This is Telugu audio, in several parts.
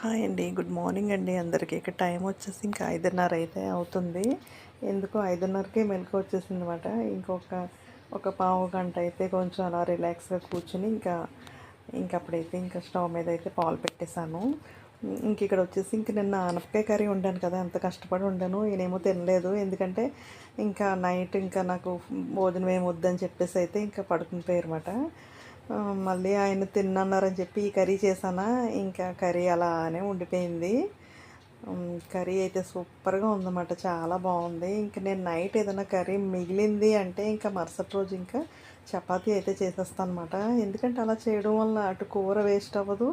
హాయ్ అండి. గుడ్ మార్నింగ్ అండి అందరికీ. ఇక్కడ టైం వచ్చేసి ఇంకా ఐదున్నర అయితే అవుతుంది. ఎందుకో ఐదున్నరకే మెలకు వచ్చేసింది అనమాట ఇంకొక ఒక పావు గంట అయితే కొంచెం అలా రిలాక్స్గా కూర్చుని ఇంకా ఇంక అప్పుడైతే ఇంకా స్టవ్ మీద అయితే పాలు పెట్టేశాను. ఇంక ఇక్కడ వచ్చేసి ఇంక నిన్న ఆనపకాయ కర్రీ వండాను కదా ఎంత కష్టపడి వండాను నేనేమో తినలేదు. ఎందుకంటే ఇంకా నైట్ ఇంకా నాకు భోజనం ఏమి వద్దని చెప్పేసి అయితే ఇంకా పడుకుని పోయారు అనమాట మళ్ళీ ఆయన తిన్నన్నారని చెప్పి ఈ కర్రీ చేశానా? ఇంకా కర్రీ అలానే ఉండిపోయింది. కర్రీ అయితే సూపర్గా ఉందన్నమాట చాలా బాగుంది. ఇంకా నేను నైట్ ఏదైనా కర్రీ మిగిలింది అంటే ఇంకా మరుసటి రోజు ఇంకా చపాతీ అయితే చేసేస్తాను అనమాట ఎందుకంటే అలా చేయడం వల్ల అటు కూర వేస్ట్ అవ్వదు.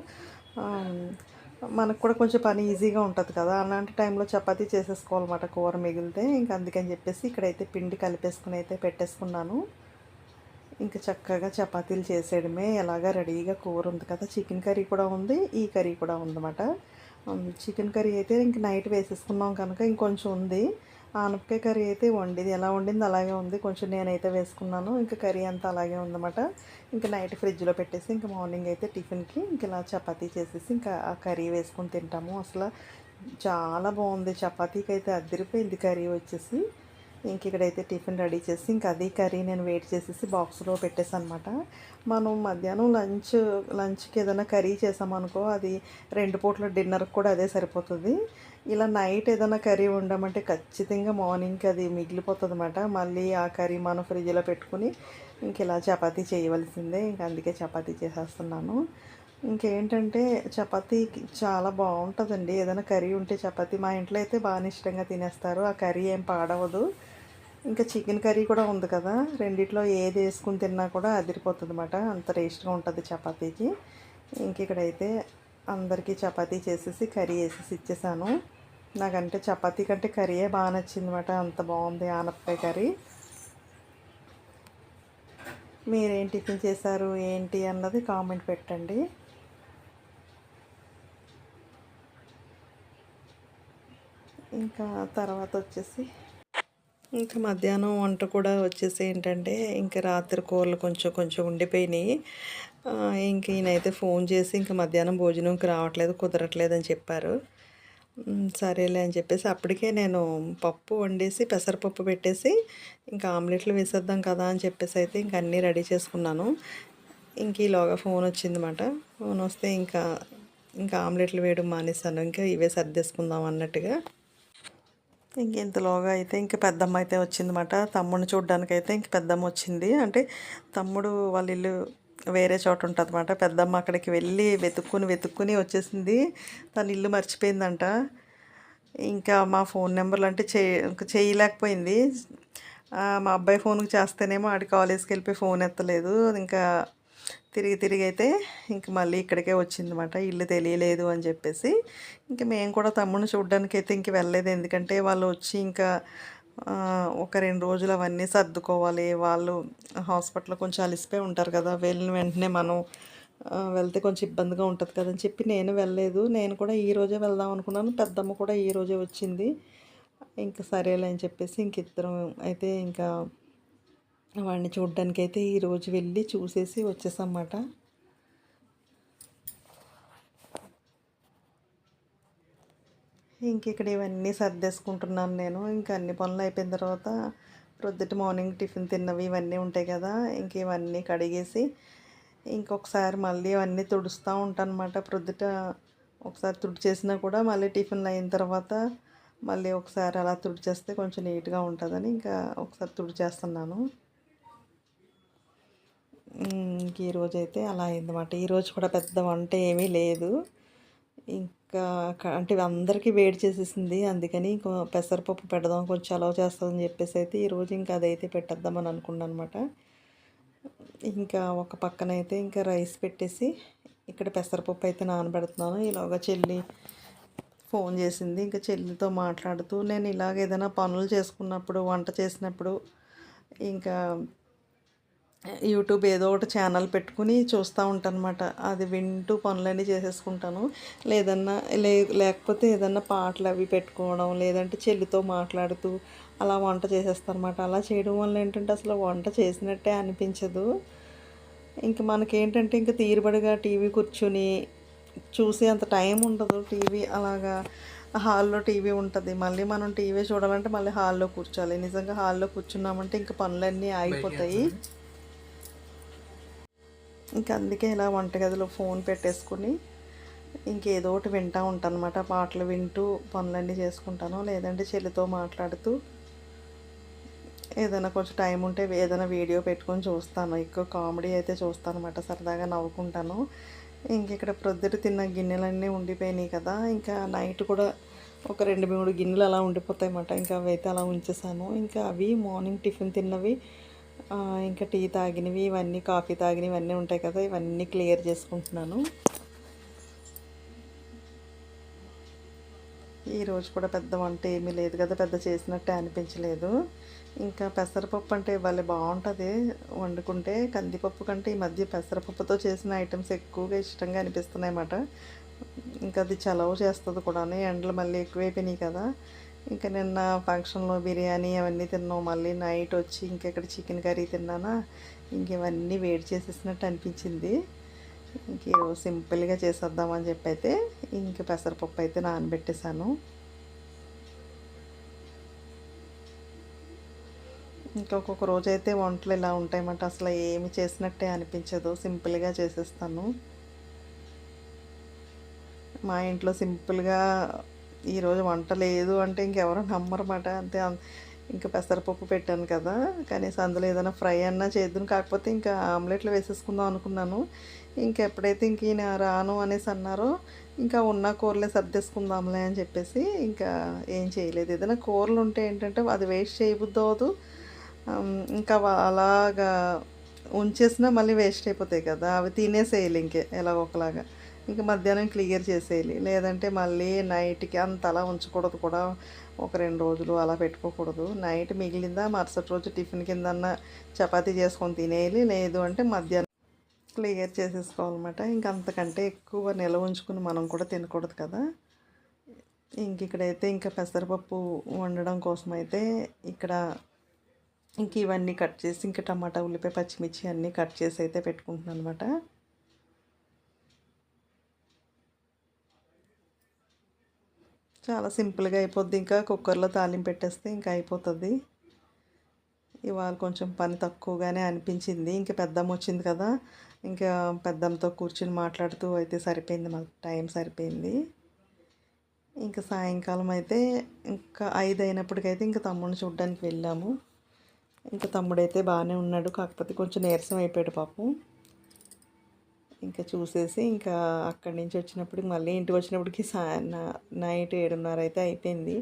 మనకు కూడా కొంచెం పని ఈజీగా ఉంటుంది కదా. అలాంటి టైంలో చపాతీ చేసేసుకోవాలన్నమాట కూర మిగిలితే. ఇంకా అందుకని చెప్పేసి ఇక్కడైతే పిండి కలిపేసుకుని అయితే పెట్టేసుకున్నాను. ఇంకా చక్కగా చపాతీలు చేసేయడమే. ఎలాగా రెడీగా కూర ఉంది కదా చికెన్ కర్రీ కూడా ఉంది ఈ కర్రీ కూడా ఉందన్నమాట. చికెన్ కర్రీ అయితే ఇంక నైట్ వేసేసుకున్నాం కనుక ఇంకొంచెం ఉంది. ఆనపకాయ కర్రీ అయితే వండింది. ఎలా వండింది అలాగే ఉంది. కొంచెం నేనైతే వేసుకున్నాను. ఇంకా కర్రీ అంతా అలాగే ఉందన్నమాట. ఇంకా నైట్ ఫ్రిడ్జ్లో పెట్టేసి ఇంకా మార్నింగ్ అయితే టిఫిన్కి ఇంక ఇలా చపాతీ చేసేసి ఇంకా ఆ కర్రీ వేసుకొని తింటాము. అసలు చాలా బాగుంది. చపాతీకి అయితే అదిరిపోయింది కర్రీ వచ్చేసి. ఇంక ఇక్కడైతే టిఫిన్ రెడీ చేసి ఇంకా అది కర్రీ నేను వెయిట్ చేసేసి బాక్స్లో పెట్టేసనమాట మనం మధ్యాహ్నం లంచ్ లంచ్కి ఏదైనా కర్రీ చేసామనుకో అది రెండు పూట్ల డిన్నర్కి కూడా అదే సరిపోతుంది. ఇలా నైట్ ఏదైనా కర్రీ ఉండమంటే ఖచ్చితంగా మార్నింగ్కి అది మిగిలిపోతుంది అనమాట మళ్ళీ ఆ కర్రీ మనం ఫ్రిడ్జ్లో పెట్టుకుని ఇంక ఇలా చపాతీ చేయవలసిందే. ఇంక అందుకే చపాతీ చేసేస్తున్నాను. ఇంకేంటంటే చపాతీ చాలా బాగుంటుందండి. ఏదైనా కర్రీ ఉంటే చపాతీ మా ఇంట్లో అయితే బాగా ఇష్టంగా తినేస్తారు. ఆ కర్రీ ఏం పాడవదు. ఇంకా చికెన్ కర్రీ కూడా ఉంది కదా. రెండిట్లో ఏది వేసుకుని తిన్నా కూడా అదిరిపోతుంది అనమాట అంత టేస్ట్గా ఉంటుంది చపాతీకి. ఇంక ఇక్కడైతే అందరికీ చపాతీ చేసేసి కర్రీ వేసేసి ఇచ్చేసాను. నాకంటే చపాతీ కంటే కర్రీయే బాగా నచ్చింది అనమాట అంత బాగుంది ఆనపకాయ కర్రీ. మీరేం టిఫిన్ చేశారు? ఏంటి అన్నది కామెంట్ పెట్టండి. ఇంకా తర్వాత వచ్చేసి ఇంకా మధ్యాహ్నం వంట కూడా వచ్చేసి ఏంటంటే ఇంకా రాత్రి కూరలు కొంచెం కొంచెం ఉండిపోయినాయి. ఇంక ఈయనైతే ఫోన్ చేసి ఇంకా మధ్యాహ్నం భోజనంకి రావట్లేదు కుదరట్లేదు అని చెప్పారు. సరేలే అని చెప్పేసి అప్పటికే నేను పప్పు వండేసి పెసరపప్పు పెట్టేసి ఇంకా ఆమ్లెట్లు వేసేద్దాం కదా అని చెప్పేసి అయితే ఇంకా అన్నీ రెడీ చేసుకున్నాను. ఇంక ఈలోగా ఫోన్ వచ్చిందన్నమాట. ఫోన్ వస్తే ఇంకా ఇంకా ఆమ్లెట్లు వేయడం మానేసాను ఇంకా ఇవే సర్దేసుకుందాం అన్నట్టుగా. ఇంక ఇంతలోగా అయితే ఇంక పెద్దమ్మ అయితే వచ్చిందన్నమాట. తమ్ముడిని చూడడానికి అయితే ఇంక పెద్దమ్మ వచ్చింది. అంటే తమ్ముడు వాళ్ళ ఇల్లు వేరే చోట ఉంటుంది అనమాట పెద్దమ్మ అక్కడికి వెళ్ళి వెతుక్కుని వెతుక్కుని వచ్చేసింది. తన ఇల్లు మర్చిపోయిందంట. ఇంకా మా ఫోన్ నెంబర్లు అంటే చే ఇంకా చేయలేకపోయింది. మా అబ్బాయి ఫోన్కి చేస్తేనేమో ఆడి కాలేజ్కి వెళ్ళిపోయి ఫోన్ ఎత్తలేదు. ఇంకా తిరిగి తిరిగి అయితే ఇంక మళ్ళీ ఇక్కడికే వచ్చిందన్నమాట. ఇల్లు తెలియలేదు అని చెప్పేసి ఇంక మేము కూడా తమ్ముడిని చూడడానికి అయితే ఇంక వెళ్ళలేదు. ఎందుకంటే వాళ్ళు వచ్చి ఇంకా ఒక రెండు రోజులు అవన్నీ సర్దుకోవాలి. వాళ్ళు హాస్పిటల్లో కొంచెం అలసిపోయి ఉంటారు కదా. వెళ్ళిన వెంటనే మనం వెళ్తే కొంచెం ఇబ్బందిగా ఉంటుంది కదని చెప్పి నేను వెళ్ళలేదు. నేను కూడా ఈ రోజే వెళ్దాం అనుకున్నాను. పెద్దమ్మ కూడా ఈ రోజే వచ్చింది. ఇంకా సరేలే అని చెప్పేసి ఇంక ఇద్దరం అయితే ఇంకా వాడిని చూడడానికి అయితే ఈరోజు వెళ్ళి చూసేసి వచ్చేసామాట ఇంక ఇక్కడ ఇవన్నీ సర్దేసుకుంటున్నాను నేను. ఇంకా అన్ని పనులు అయిపోయిన తర్వాత ప్రొద్దుటి మార్నింగ్ టిఫిన్ తిన్నవి ఇవన్నీ ఉంటాయి కదా ఇంక ఇవన్నీ కడిగేసి ఇంకొకసారి మళ్ళీ ఇవన్నీ తుడుస్తూ ఉంటాను అనమాట ప్రొద్దుట ఒకసారి తుడిచేసినా కూడా మళ్ళీ టిఫిన్ అయిన తర్వాత మళ్ళీ ఒకసారి అలా తుడిచేస్తే కొంచెం నీట్గా ఉంటుందని ఇంకా ఒకసారి తుడిచేస్తున్నాను. ఈరోజు అయితే అలా అయిందన్నమాట. ఈరోజు కూడా పెద్ద వంట ఏమీ లేదు. ఇంకా అంటే అందరికీ వేడి చేసేసింది. అందుకని ఇంకో పెసరపప్పు పెడదాం కొంచెం అలవ చేస్తుందని చెప్పేసి అయితే ఈరోజు ఇంకా అదైతే పెట్టేద్దామని అనుకున్నాను అనమాట ఇంకా ఒక పక్కన అయితే ఇంకా రైస్ పెట్టేసి ఇక్కడ పెసరపప్పు అయితే నానబెడుతున్నాను. ఇలాగ చెల్లి ఫోన్ చేసింది. ఇంకా చెల్లితో మాట్లాడుతూ నేను ఇలాగ ఏదైనా పనులు చేసుకున్నప్పుడు వంట చేసినప్పుడు ఇంకా యూట్యూబ్ ఏదో ఒకటి ఛానల్ పెట్టుకుని చూస్తూ ఉంటాను అనమాట అది వింటూ పనులన్నీ చేసేసుకుంటాను. లేదన్నా లే లేకపోతే ఏదన్నా పాటలు అవి పెట్టుకోవడం లేదంటే చెల్లితో మాట్లాడుతూ అలా వంట చేసేస్తాను అనమాట అలా చేయడం వల్ల ఏంటంటే అసలు వంట చేసినట్టే అనిపించదు. ఇంక మనకేంటంటే ఇంక తీరుబడిగా టీవీ కూర్చుని చూసే అంత టైం ఉండదు. టీవీ అలాగా హాల్లో టీవీ ఉంటుంది. మళ్ళీ మనం టీవీ చూడాలంటే మళ్ళీ హాల్లో కూర్చోాలి నిజంగా హాల్లో కూర్చున్నామంటే ఇంకా పనులన్నీ ఆగిపోతాయి ఇంకా అందుకే ఇలా వంటగదిలో ఫోన్ పెట్టేసుకుని ఇంకేదో ఒకటి వింటూ ఉంటాను అనమాట పాటలు వింటూ పనులన్నీ చేసుకుంటాను. లేదంటే చెల్లితో మాట్లాడుతూ ఏదైనా కొంచెం టైం ఉంటే ఏదైనా వీడియో పెట్టుకొని చూస్తాను. ఎక్కువ కామెడీ అయితే చూస్తాను అనమాట సరదాగా నవ్వుకుంటాను. ఇంక ఇక్కడ ప్రొద్దుట తిన్న గిన్నెలన్నీ ఉండిపోయినాయి కదా. ఇంకా నైట్ కూడా ఒక రెండు మూడు గిన్నెలు అలా ఉండిపోతాయి అన్నమాట ఇంకా అవి అయితే అలా ఉంచేసాను ఇంకా అవి మార్నింగ్ టిఫిన్ తిన్నవి ఇంకా టీ తాగినవి ఇవన్నీ కాఫీ తాగినవి ఇవన్నీ ఉంటాయి కదా ఇవన్నీ క్లియర్ చేసుకుంటున్నాను. ఈరోజు కూడా పెద్ద వంట ఏమీ లేదు కదా పెద్ద చేసినట్టే అనిపించలేదు. ఇంకా పెసరపప్పు అంటే భలే బాగుంటుంది. వండుకుంటే కందిపప్పు కంటే ఈ మధ్య పెసరపప్పుతో చేసిన ఐటమ్స్ ఎక్కువగా ఇష్టంగా అనిపిస్తున్నాయి అన్నమాట ఇంకా అది చలవ చేస్తుంది కూడా ఎండలు మళ్ళీ ఎక్కువైపోయినాయి కదా. ఇంకా నిన్న ఫంక్షన్లో బిర్యానీ అవన్నీ తిన్నాం. మళ్ళీ నైట్ వచ్చి ఇంకెక్కడ చికెన్ కర్రీ తిన్నానా? ఇంక ఇవన్నీ వేడి చేసేసినట్టు అనిపించింది. ఇంక సింపుల్గా చేసేద్దామని చెప్పి అయితే ఇంక పెసరపప్పు అయితే నానబెట్టేశాను. ఇంకొక రోజు అయితే వంటలు ఇలా ఉంటాయన్నమాట. అసలు ఏమి చేసినట్టే అనిపించదు. సింపుల్గా చేసేస్తాను. మా ఇంట్లో సింపుల్గా ఈరోజు వంట లేదు అంటే ఇంకెవరు నమ్మరమాట. అంతే ఇంకా పెసరపప్పు పెట్టాను కదా కనీసం అందులో ఏదైనా ఫ్రై అన్నా చేద్దాం కాకపోతే ఇంకా ఆమ్లెట్లు వేసేసుకుందాం అనుకున్నాను. ఇంకెప్పుడైతే ఇంక ఈయన రాను అనేసి అన్నారో ఇంకా ఉన్న కూరలే సర్దేసుకుందాంలే అని చెప్పేసి ఇంకా ఏం చేయలేదు. ఏదైనా కూరలు ఉంటే ఏంటంటే అది వేస్ట్ చేయబుద్ది అవ్వదు ఇంకా అలాగా ఉంచేసినా మళ్ళీ వేస్ట్ అయిపోతాయి కదా. అవి తినేసేయాలి ఇంకే ఎలాగొకలాగా ఒకలాగా. ఇంక మధ్యాహ్నం క్లియర్ చేసేయాలి. లేదంటే మళ్ళీ నైట్కి అంత అలా ఉంచకూడదు కూడా. ఒక రెండు రోజులు అలా పెట్టుకోకూడదు. నైట్ మిగిలిందా మరుసటి రోజు టిఫిన్ కిందన్న చపాతీ చేసుకొని తినేయాలి. లేదు అంటే మధ్యాహ్నం క్లియర్ చేసేసుకోవాలన్నమాట. ఇంక అంతకంటే ఎక్కువ నిల్వ ఉంచుకుని మనం కూడా తినకూడదు కదా. ఇంక ఇక్కడైతే ఇంకా పెసరపప్పు వండడం కోసం అయితే ఇక్కడ ఇంక ఇవన్నీ కట్ చేసి ఇంకా టమాటా ఉల్లిపాయ పచ్చిమిర్చి అన్నీ కట్ చేసి అయితే పెట్టుకుంటున్నాను అనమాట చాలా సింపుల్గా అయిపోద్ది. ఇంకా కుక్కర్లో తాలింపు పెట్టేస్తే ఇంకా అయిపోతుంది. ఇవాళ కొంచెం పని తక్కువగానే అనిపించింది. ఇంకా పెద్దమ్మ వచ్చింది కదా. ఇంకా పెద్దమ్మతో కూర్చుని మాట్లాడుతూ అయితే సరిపోయింది. మాకు టైం సరిపోయింది. ఇంకా సాయంకాలం అయితే ఇంకా ఐదు అయినప్పటికైతే ఇంకా తమ్ముడిని చూడడానికి వెళ్ళాము. ఇంకా తమ్ముడైతే బాగానే ఉన్నాడు. కాకపోతే కొంచెం నీరసం అయిపోయాడు పాపం. ఇంకా చూసేసి ఇంకా అక్కడి నుంచి వచ్చినప్పటికి మళ్ళీ ఇంటికి వచ్చినప్పటికి సా నైట్ ఏడున్నర అయితే అయిపోయింది.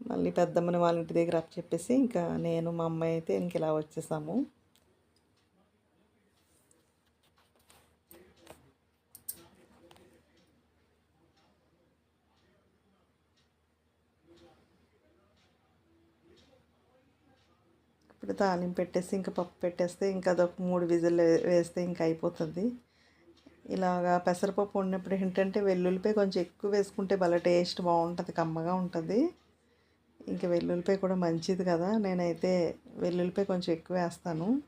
మళ్ళీ పెద్దమ్మని వాళ్ళ ఇంటి దగ్గర అప్ చెప్పేసి ఇంకా నేను మా అమ్మాయి అయితే ఇంక ఇలా వచ్చేసాము. ఇప్పుడు తాలింపు పెట్టేసి ఇంకా పప్పు పెట్టేస్తే ఇంకా అదొక మూడు విజిల్ వేస్తే ఇంకా అయిపోతుంది. ఇలాగా పెసరపప్పు వండినప్పుడు ఏంటంటే వెల్లుల్లిపాయ కొంచెం ఎక్కువ వేసుకుంటే భలే టేస్ట్ బాగుంటుంది కమ్మగా ఉంటుంది. ఇంకా వెల్లుల్లిపాయ కూడా మంచిది కదా. నేనైతే వెల్లుల్లిపాయ కొంచెం ఎక్కువ వేస్తాను.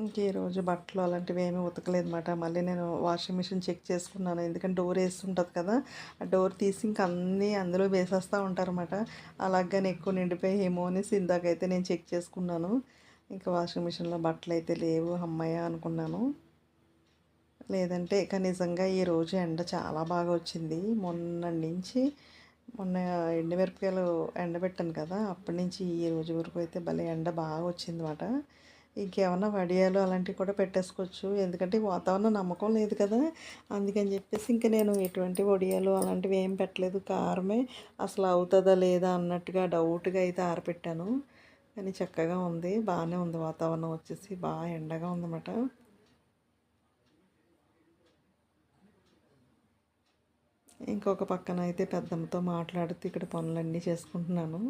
ఇంక ఈరోజు బట్టలు అలాంటివి ఏమీ ఉతకలేదు అనమాట మళ్ళీ నేను వాషింగ్ మిషన్ చెక్ చేసుకున్నాను. ఎందుకంటే డోర్ వేస్తుంటుంది కదా ఆ డోర్ తీసి ఇంక అన్నీ అందులో వేసేస్తూ ఉంటారన్నమాట. అలాగని ఎక్కువ నిండిపోయి ఏమో అనేసి ఇందాకైతే నేను చెక్ చేసుకున్నాను. ఇంకా వాషింగ్ మిషన్లో బట్టలు అయితే లేవు అమ్మాయ అనుకున్నాను. లేదంటే ఇక నిజంగా ఈ రోజు ఎండ చాలా బాగా వచ్చింది. మొన్న నుంచి మొన్న ఎండమిరపకాయలు ఎండబెట్టాను కదా అప్పటి నుంచి ఈ రోజు వరకు అయితే భలే ఎండ బాగా వచ్చిందన్నమాట. ఇంకేమన్నా వడియాలు అలాంటివి కూడా పెట్టేసుకోవచ్చు. ఎందుకంటే వాతావరణం నమ్మకం లేదు కదా. అందుకని చెప్పేసి ఇంకా నేను ఎటువంటి వడియాలు అలాంటివి ఏం పెట్టలేదు. కారమే అసలు అవుతుందా లేదా అన్నట్టుగా డౌట్గా అయితే ఆరపెట్టాను. కానీ చక్కగా ఉంది. బాగానే ఉంది వాతావరణం వచ్చేసి. బాగా ఎండగా ఉందన్నమాట. ఇంకొక పక్కన అయితే పెద్దమ్మతో మాట్లాడుతూ ఇక్కడ పనులన్నీ చేసుకుంటున్నాను.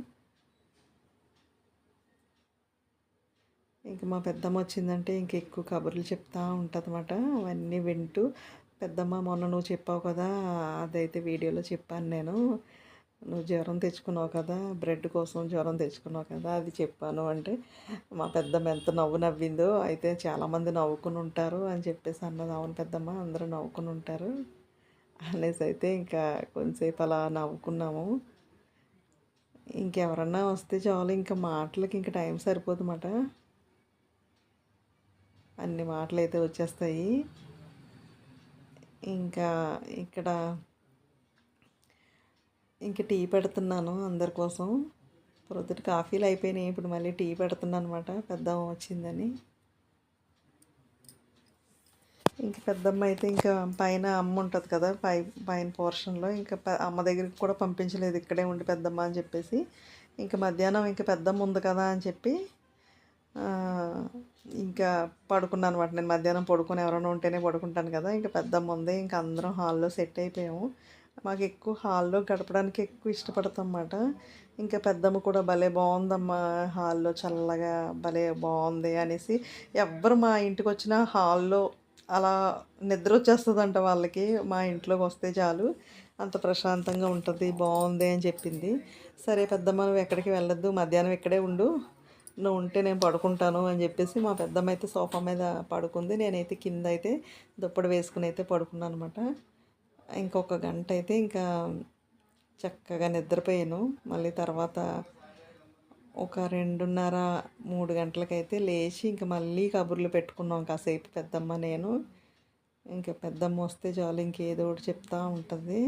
ఇంక మా పెద్దమ్మ వచ్చిందంటే ఇంక ఎక్కువ కబుర్లు చెప్తా ఉంటుంది అవన్నీ వింటూ పెద్దమ్మ మొన్న నువ్వు చెప్పావు కదా అదైతే వీడియోలో చెప్పాను నేను. నువ్వు జ్వరం తెచ్చుకున్నావు కదా బ్రెడ్ కోసం జ్వరం తెచ్చుకున్నావు కదా అది చెప్పాను అంటే మా పెద్దమ్మ ఎంత నవ్వు నవ్విందో అయితే చాలామంది నవ్వుకుని ఉంటారు అని చెప్పేసి అన్నది. అవును పెద్దమ్మ అందరూ నవ్వుకుని ఉంటారు అనేసి అయితే ఇంకా కొంచెంసేపు అలా నవ్వుకున్నాము. ఇంకెవరన్నా వస్తే చాలు ఇంకా మాటలకి ఇంకా టైం సరిపోదన్నమాట. అన్ని మాటలు అయితే వచ్చేస్తాయి. ఇంకా ఇక్కడ ఇంక టీ పెడుతున్నాను అందరి కోసం. ప్రొద్దుట కాఫీలు అయిపోయినాయి. ఇప్పుడు మళ్ళీ టీ పెడుతున్నాను అనమాట పెద్దమ్మ వచ్చిందని. ఇంక పెద్దమ్మ అయితే ఇంకా పైన అమ్మ ఉంటుంది కదా పై పైన పోర్షన్లో. ఇంకా అమ్మ దగ్గరికి కూడా పంపించలేదు. ఇక్కడే ఉండి పెద్దమ్మ అని చెప్పేసి. ఇంకా మధ్యాహ్నం ఇంకా పెద్దమ్మ ఉంది కదా అని చెప్పి ఇంకా పడుకున్నాను అనమాట నేను మధ్యాహ్నం పడుకొని ఎవరైనా ఉంటేనే పడుకుంటాను కదా. ఇంకా పెద్దమ్మ ఉంది. ఇంకా అందరం హాల్లో సెట్ అయిపోయాము. మాకు ఎక్కువ హాల్లో గడపడానికి ఎక్కువ ఇష్టపడతాం అన్నమాట. ఇంకా పెద్దమ్మ కూడా భలే బాగుందమ్మా హాల్లో చల్లగా భలే బాగుంది అనేసి. ఎవ్వరు మా ఇంటికి వచ్చినా హాల్లో అలా నిద్ర వచ్చేస్తుందంట వాళ్ళకి. మా ఇంట్లోకి వస్తే చాలు. అంత ప్రశాంతంగా ఉంటుంది బాగుంది అని చెప్పింది. సరే పెద్దమ్మ నువ్వు ఎక్కడికి వెళ్ళొద్దు. మధ్యాహ్నం ఇక్కడే ఉండు. నువ్వు ఉంటే నేను పడుకుంటాను అని చెప్పేసి మా పెద్దమ్మ అయితే సోఫా మీద పడుకుంది. నేనైతే కింద అయితే దుప్పటి వేసుకుని అయితే పడుకున్నాను అనమాట ఇంకొక గంట అయితే ఇంకా చక్కగా నిద్రపోయాను. మళ్ళీ తర్వాత ఒక రెండున్నర మూడు గంటలకైతే లేచి ఇంక మళ్ళీ కబుర్లు పెట్టుకున్నాం కాసేపు. పెద్దమ్మ నేను. ఇంకా పెద్దమ్మ వస్తే చాలు ఇంకేదో ఒకటి చెప్తా ఉంటుంది.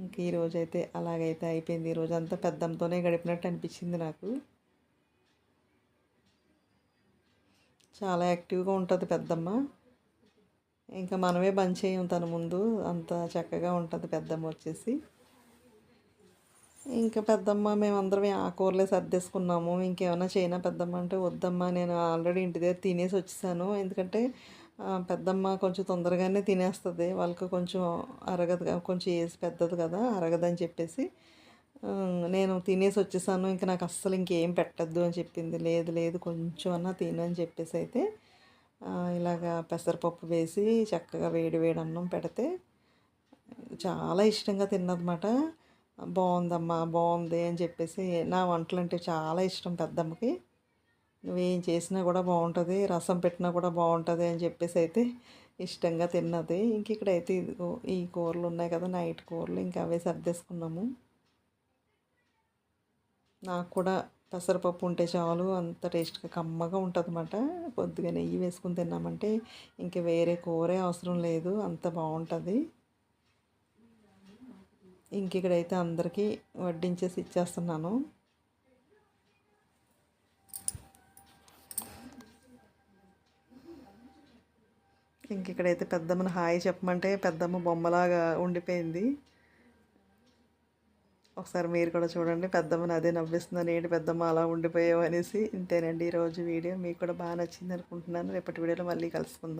ఇంక ఈరోజు అయితే అలాగైతే అయిపోయింది. ఈరోజు అంతా పెద్దమ్మతోనే గడిపినట్టు అనిపించింది నాకు. చాలా యాక్టివ్గా ఉంటుంది పెద్దమ్మ. ఇంకా మనమే బంద్ చేయం తన ముందు. అంత చక్కగా ఉంటుంది పెద్దమ్మ వచ్చేసి. ఇంకా పెద్దమ్మ మేమందరం ఆ కూరలే సర్దేసుకున్నాము. ఇంకేమైనా చేయనా పెద్దమ్మ అంటే వద్దమ్మా నేను ఆల్రెడీ ఇంటి దగ్గర తినేసి వచ్చేసాను. ఎందుకంటే పెద్దమ్మ కొంచెం తొందరగానే తినేస్తుంది. వాళ్ళకి కొంచెం అరగదు కొంచెం ఏజ్ పెద్దది కదా అరగదని చెప్పేసి నేను తినేసి వచ్చేసాను. ఇంకా నాకు అస్సలు ఇంకేం పెట్టద్దు అని చెప్పింది. లేదు లేదు కొంచెం అన్నా తిను అని చెప్పేసి అయితే ఇలాగా పెసరపప్పు వేసి చక్కగా వేడి వేడి అన్నం పెడితే చాలా ఇష్టంగా తిన్నదన్నమాట. బాగుందమ్మా బాగుంది అని చెప్పేసి నా వంటలు అంటే చాలా ఇష్టం పెద్దమ్మకి. నువ్వేం చేసినా కూడా బాగుంటుంది రసం పెట్టినా కూడా బాగుంటుంది అని చెప్పేసి అయితే ఇష్టంగా తిన్నది. ఇంక ఇక్కడైతే ఇదిగో ఈ కూరలు ఉన్నాయి కదా నైట్ కూరలు ఇంకా అవే సర్దేసుకున్నాము. నాకు కూడా పెసరపప్పు ఉంటే చాలు అంత టేస్ట్గా కమ్మగా ఉంటుంది అన్నమాట కొద్దిగా నెయ్యి వేసుకుని తిన్నామంటే ఇంక వేరే కూరే అవసరం లేదు అంత బాగుంటుంది. ఇంక ఇక్కడైతే అందరికీ వడ్డించేసి ఇచ్చేస్తున్నాను. ఇంక ఇక్కడైతే పెద్దమ్మని హాయ్ చెప్పమంటే పెద్దమ్మ బొమ్మలాగా ఉండిపోయింది. ఒకసారి మీరు కూడా చూడండి పెద్దమ్మని అదే నవ్విస్తుందని ఏంటి పెద్దమ్మ అలా ఉండిపోయావు అనేసి ఇంతేనండి ఈరోజు వీడియో. మీకు కూడా బాగా నచ్చింది అనుకుంటున్నాను. రేపటి వీడియోలో మళ్ళీ కలుసుకుందాం.